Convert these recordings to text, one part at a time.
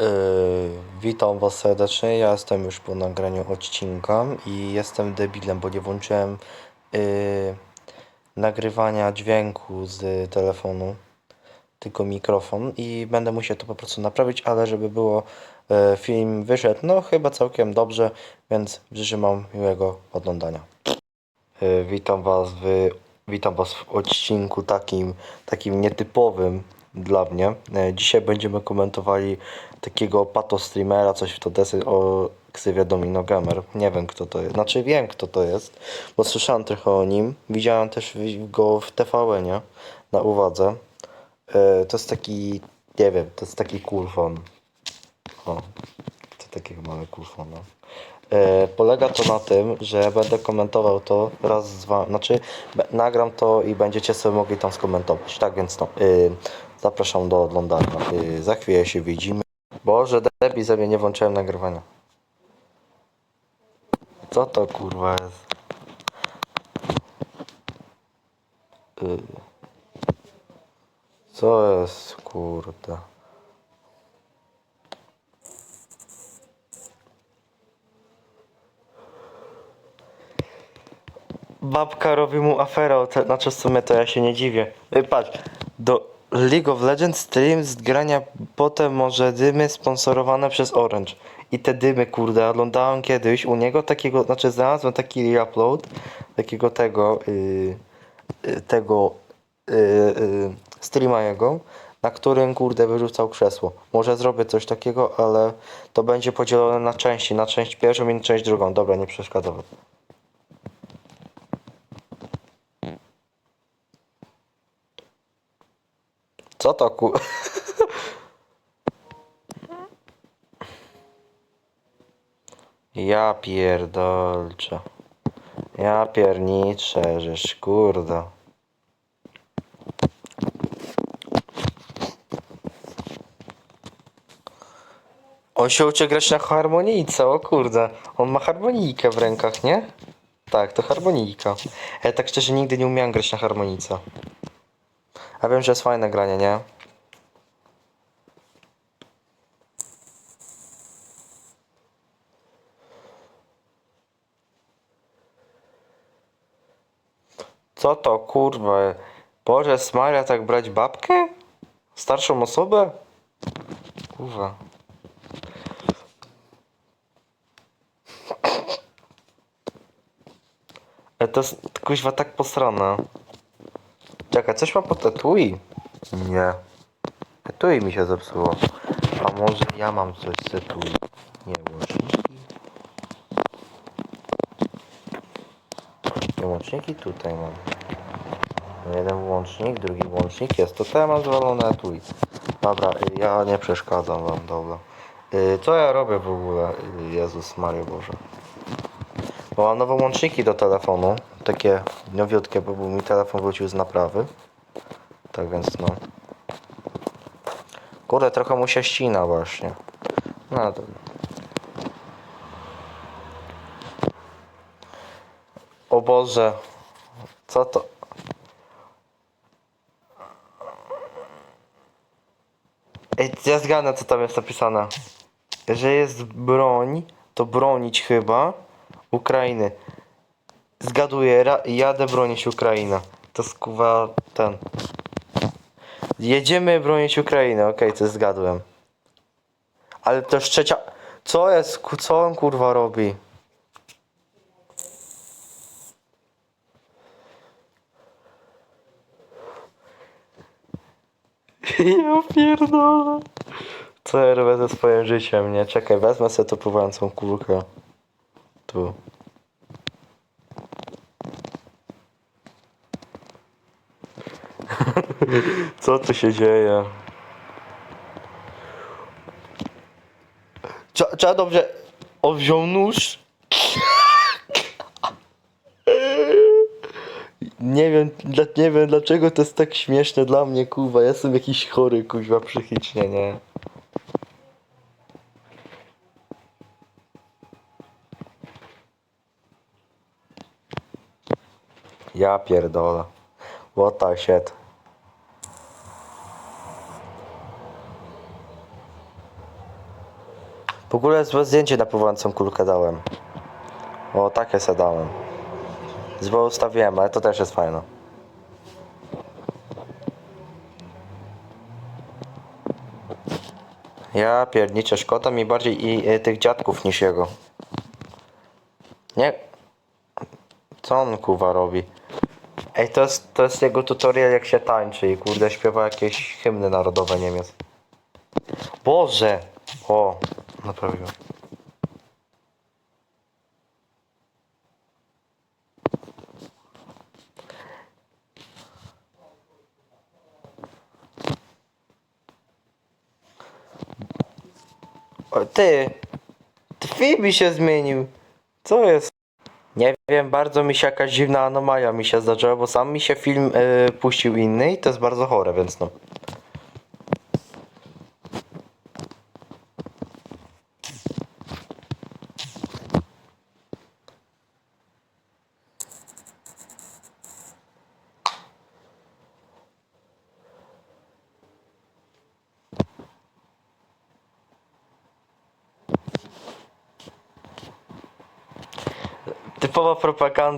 Yy, witam Was serdecznie. Ja jestem już po nagraniu odcinka i jestem debilem, bo nie włączyłem yy, nagrywania dźwięku z telefonu, tylko mikrofon i będę musiał to po prostu naprawić, ale żeby było yy, film wyszedł, no chyba całkiem dobrze, więc życzę Wam miłego oglądania. Yy, witam Was w witam Was w odcinku takim takim nietypowym dla mnie. E, Dzisiaj będziemy komentowali takiego pato streamera, coś w to desy o ksywie Domino Gamer. Nie wiem kto to jest. Znaczy wiem kto to jest, bo słyszałem trochę o nim. Widziałem też go w TVN nie? na uwadze. E, To jest taki, nie wiem, to jest taki kurfon. O, to takiego mamy kurfona. E, polega to na tym, że będę komentował to raz z wami, znaczy nagram to i będziecie sobie mogli tam skomentować. Tak więc no, y, zapraszam do oglądania. Y, za chwilę się widzimy. Boże, debi sobie nie włączyłem nagrywania. Co to kurwa jest? Y, co jest kurde? Babka robi mu aferę, znaczy w sumie to ja się nie dziwię. Ej, patrz, do League of Legends stream z grania potem może dymy sponsorowane przez Orange. I te dymy, kurde, oglądałem kiedyś u niego takiego, znaczy znalazłem taki upload takiego tego, yy, yy, tego yy, yy, streama jego, na którym, kurde, wyrzucał krzesło. Może zrobię coś takiego, ale to będzie podzielone na części, na część pierwszą i na część drugą. Dobra, nie przeszkadzam. Co to ku... Ja pierdolczę. Ja pierniczę, żeż kurde. On się uczy grać na harmonijce, o kurde. On ma harmonijkę w rękach, nie? Tak, to harmonijka. Ja tak szczerze nigdy nie umiałem grać na harmonijce. A wiem, że jest fajne granie, nie? Co to kurwa? Boże, Smaria tak brać babkę? Starszą osobę? Kurwa. E, to jest kuźwa tak posrane. Czekaj, coś ma pod etui? Nie. Etui mi się zepsuło. A może ja mam coś z? Nie, łączniki. Nie, łączniki tutaj mam. Jeden łącznik, drugi łącznik jest. To ja mam zwalone etui. Dobra, ja nie przeszkadzam wam, dobra. Y, Co ja robię w ogóle? Y, Jezus Maria Boże. Bo mam nowe łączniki do telefonu. Takie nowiutkie, bo mi telefon wrócił z naprawy. Tak więc no. Kurde, trochę mu się ścina właśnie. No to... O Boże. Co to? Ej, ja zgadnę co tam jest napisane. Że jest broń, to bronić chyba Ukrainy. Zgaduję, jadę bronić Ukrainę. To skuwa ten. Jedziemy bronić Ukrainę, okej, to zgadłem. Ale to już trzecia. Co jest? Co on kurwa robi? Ja pierdolę. Co ja robię ze swoim życiem, nie? Czekaj, wezmę sobie tą pływającą kulkę. Tu. Co tu się dzieje? Trzeba, dobrze... On wziął nóż. Nie wiem, nie wiem dlaczego to jest tak śmieszne dla mnie, kurwa. Ja jestem jakiś chory, kuźwa, psychicznie, nie? Ja pierdolę. What the shit. W ogóle złe zdjęcie na pływającą kulkę dałem. O, takie se dałem. Złe ustawiłem, ale to też jest fajne. Ja pierniczę, szkoda mi bardziej i e, tych dziadków niż jego. Nie. Co on kuwa robi? Ej, to jest, to jest jego tutorial jak się tańczy i kurde śpiewa jakieś hymny narodowe Niemiec. Boże! O, naprawiłem. O, ty! Twój mi się zmienił. Co jest? Nie wiem, bardzo mi się jakaś dziwna anomalia mi się zdarzyła, bo sam mi się film y, puścił inny i to jest bardzo chore, więc no. Typowa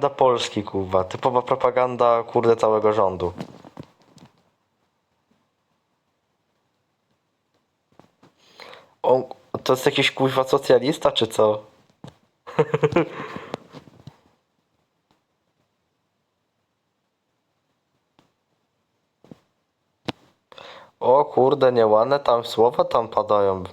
propaganda Polski, kurwa. Typowa propaganda, kurde, całego rządu. On, to jest jakiś kurwa socjalista, czy co? O kurde, nieładne tam słowa tam padają.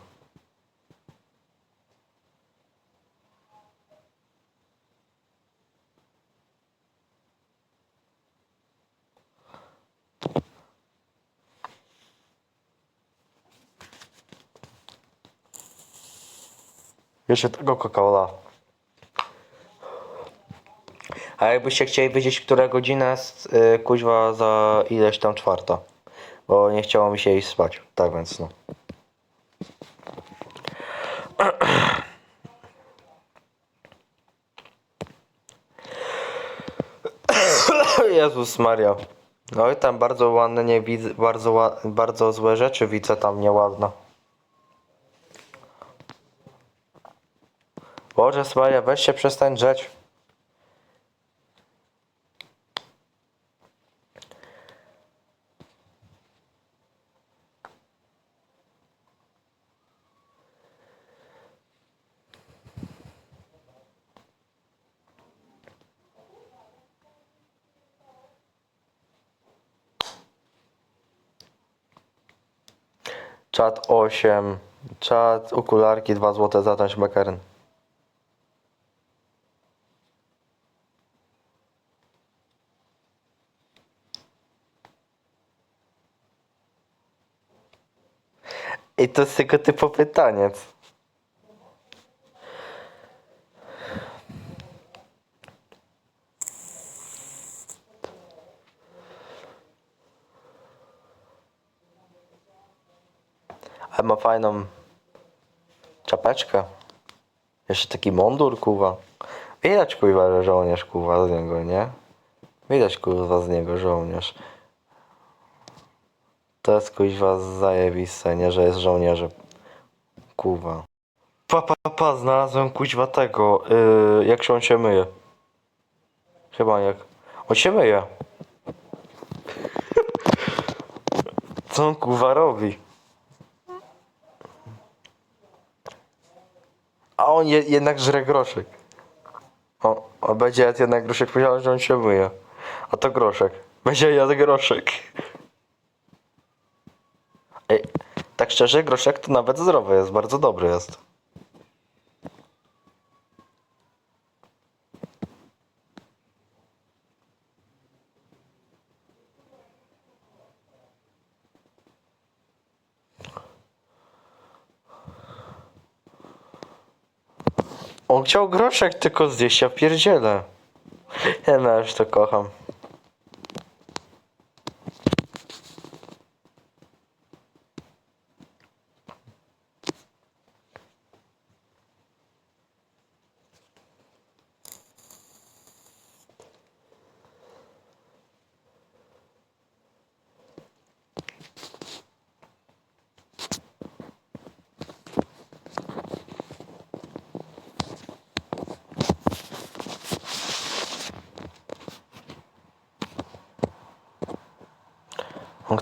Jeszcze tego Coca-Cola. A jakbyście chcieli wiedzieć, która godzina jest yy, kuźwa za ileś tam czwarta. Bo nie chciało mi się iść spać. Tak więc no. Jezus Maria. No i tam bardzo ładne nie widzę, bardzo, bardzo złe rzeczy widzę tam nieładne. Boże Maria, weź się przestań drzeć. Czat 8. Czat okularki 2 złote za ten I to jest tylko typowy taniec. Ale ma fajną czapeczkę. Jeszcze taki mundur, kuwa. Widać, kuwa, że żołnierz, kuwa, z niego, nie? Widać, kuwa, z niego żołnierz. To jest kuźwa zajebiste, nie, że jest żołnierzem. Kuwa. Pa, pa, pa, znalazłem kuźwa tego, yy, jak się on się myje. Chyba jak. On się myje. Co on kuwa robi? A on je, jednak żre groszek. O, będzie jednak groszek, powiedział, że on się myje. A to groszek. Będzie jadł groszek. Ej, tak szczerze, groszek to nawet zdrowy jest, bardzo dobry jest. On chciał groszek tylko zjeść, ja pierdzielę. Ja no, już to kocham.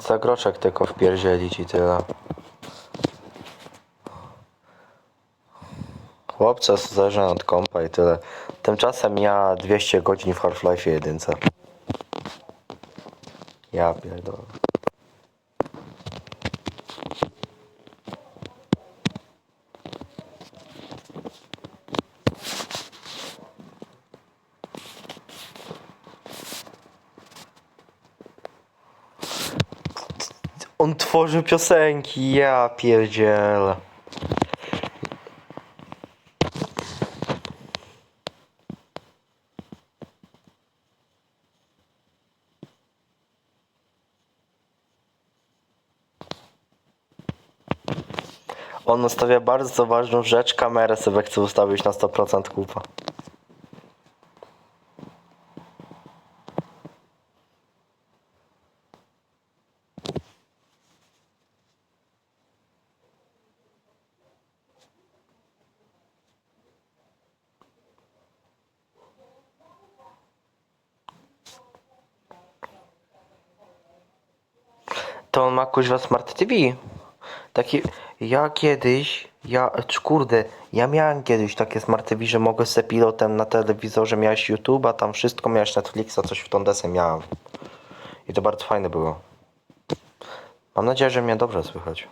Chcę groszek tylko wpierdzielić i tyle. Chłopca zależy od kompa i tyle. Tymczasem ja 200 godzin w Half-Life 1. Ja pierdolę. On tworzy piosenki, ja pierdzielę. On ustawia bardzo ważną rzecz, kamerę sobie chce ustawić na 100% kupa. On ma kuźwa Smart TV. Taki, ja kiedyś, ja, kurde, ja miałem kiedyś takie Smart TV, że mogę sobie pilotem na telewizorze, miałeś YouTube'a, tam wszystko, miałeś Netflixa, coś w tą desę miałem. I to bardzo fajne było. Mam nadzieję, że mnie dobrze słychać.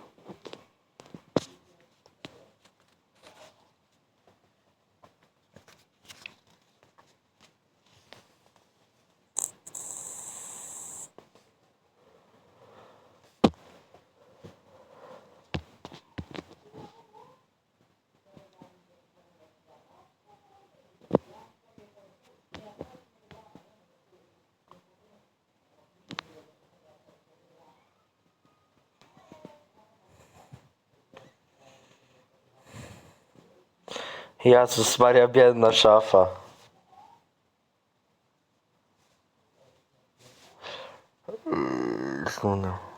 Jezus Maria, biedna szafa. Mm, Kurde.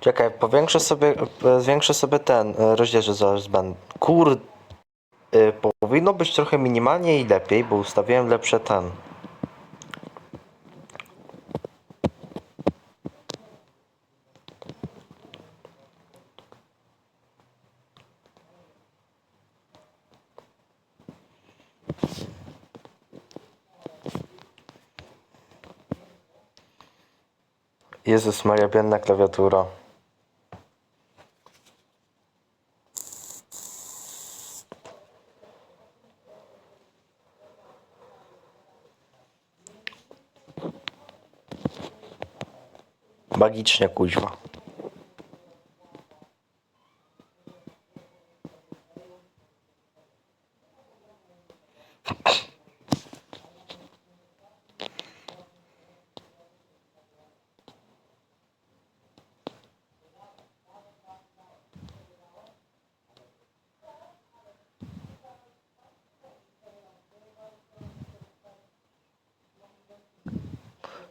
Czekaj, powiększę sobie, e, zwiększę sobie ten e, rozdzielczość zaraz będę. Kur... y, Powinno być trochę minimalnie i lepiej, bo ustawiłem lepsze ten. Jezus Maria, biedna klawiatura. Magicznie kuźwa.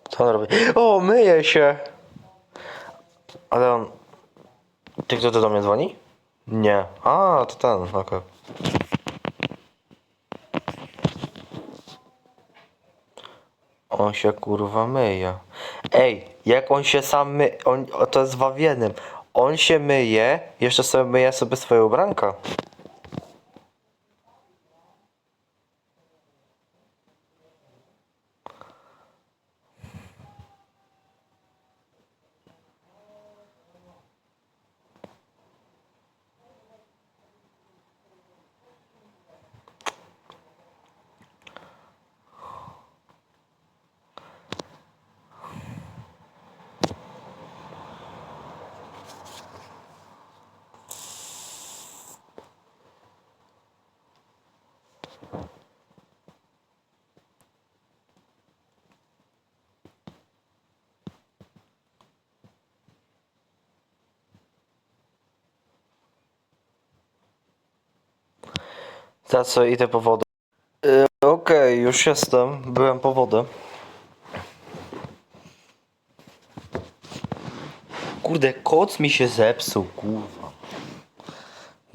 Co on robi? O, myje się! Ale on... Ty kto to do mnie dzwoni? Nie. A, to ten, okej. On się kurwa myje. Ej, jak on się sam my... On, to jest wawienym. On się myje, jeszcze sobie myje sobie swoje ubranka. Za co idę po wodę? Yy, Okej, już jestem. Byłem po wodę. Kurde, koc mi się zepsuł, kurwa.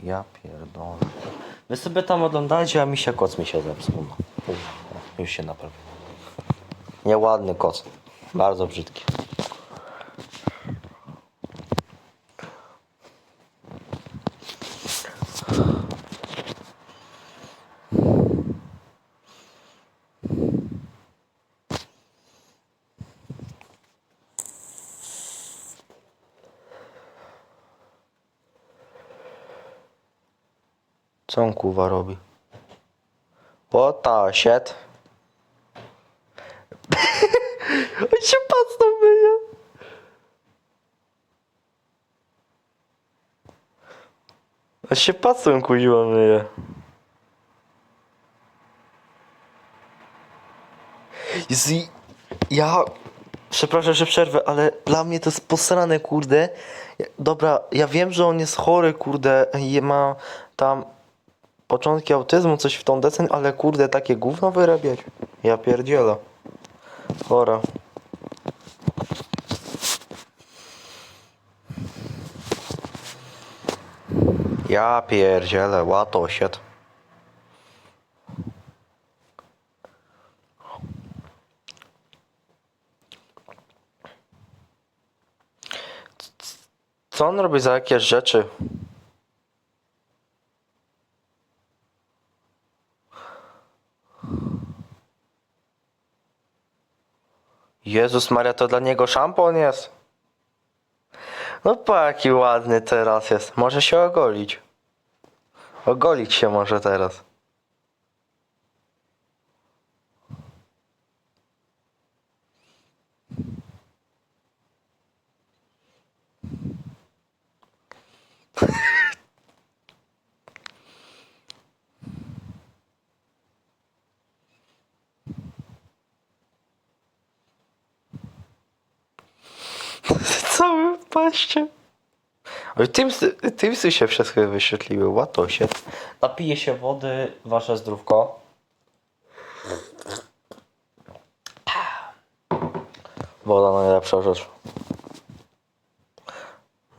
Ja pierdolę. Wy sobie tam oglądajcie, a mi się koc mi się zepsuł. No. Już się naprawił. Nieładny koc. Bardzo brzydki. Co on kurwa robi? What the shit? on się pacnął myje. On się pacnął kuziła myje. Jezu, ja... Przepraszam, że przerwę, ale dla mnie to jest posrane, kurde. Dobra, ja wiem, że on jest chory, kurde, i ma tam początki autyzmu, coś w tą deseń, ale kurde, takie gówno wyrabiać. Ja pierdzielę. Chora. Ja pierdzielę, łato. Co on robi za jakieś rzeczy? Jezus Maria, to dla niego szampon jest. No pa, jaki ładny teraz jest. Może się ogolić. Ogolić się może teraz. Cały w paście. Teamsy, Teamsy się wszystkie wyświetliły, łato się. Napiję się wody, wasze zdrówko. Woda najlepsza rzecz.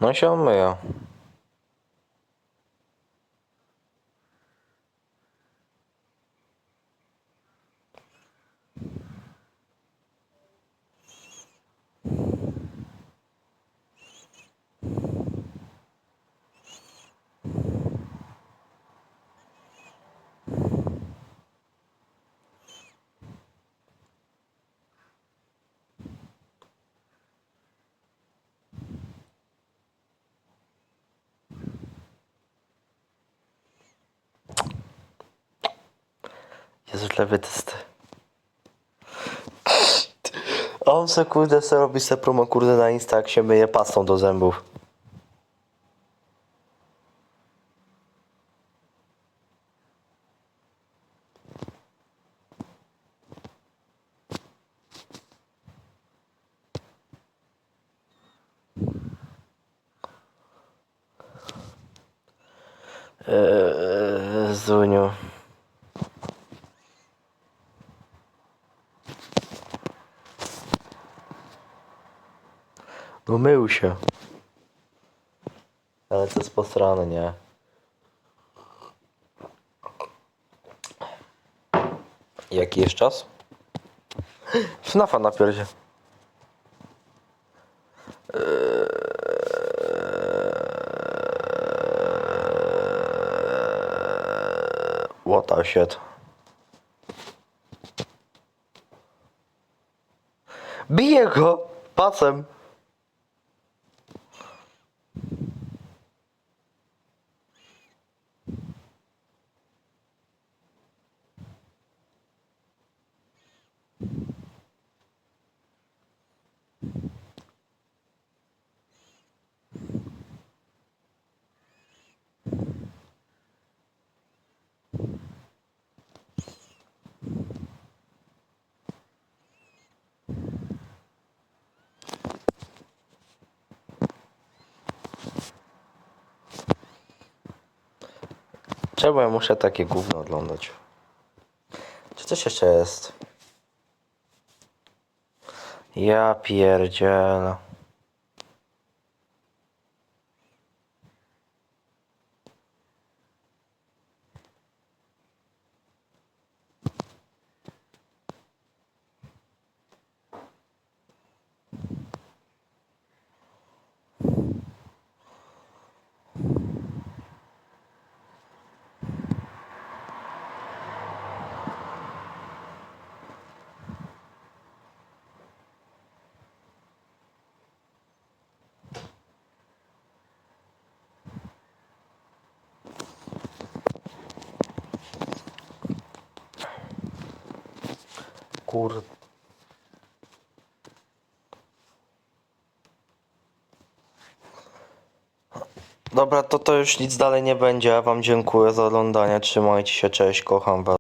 No i się umyję. Jezu, lewy test. A on se kurde se robi se promo kurde na Insta jak się myje pastą do zębów. Mył się. Ale to jest posrane, nie? Jaki jest czas? FNAFa na pierdzie. Eee, What the shit? Bije go pacem. Czemu ja muszę takie gówno oglądać? Czy coś jeszcze jest? Ja pierdzielę. Kur... Dobra, to to już nic dalej nie będzie. Ja wam dziękuję za oglądanie. Trzymajcie się, cześć, kocham was.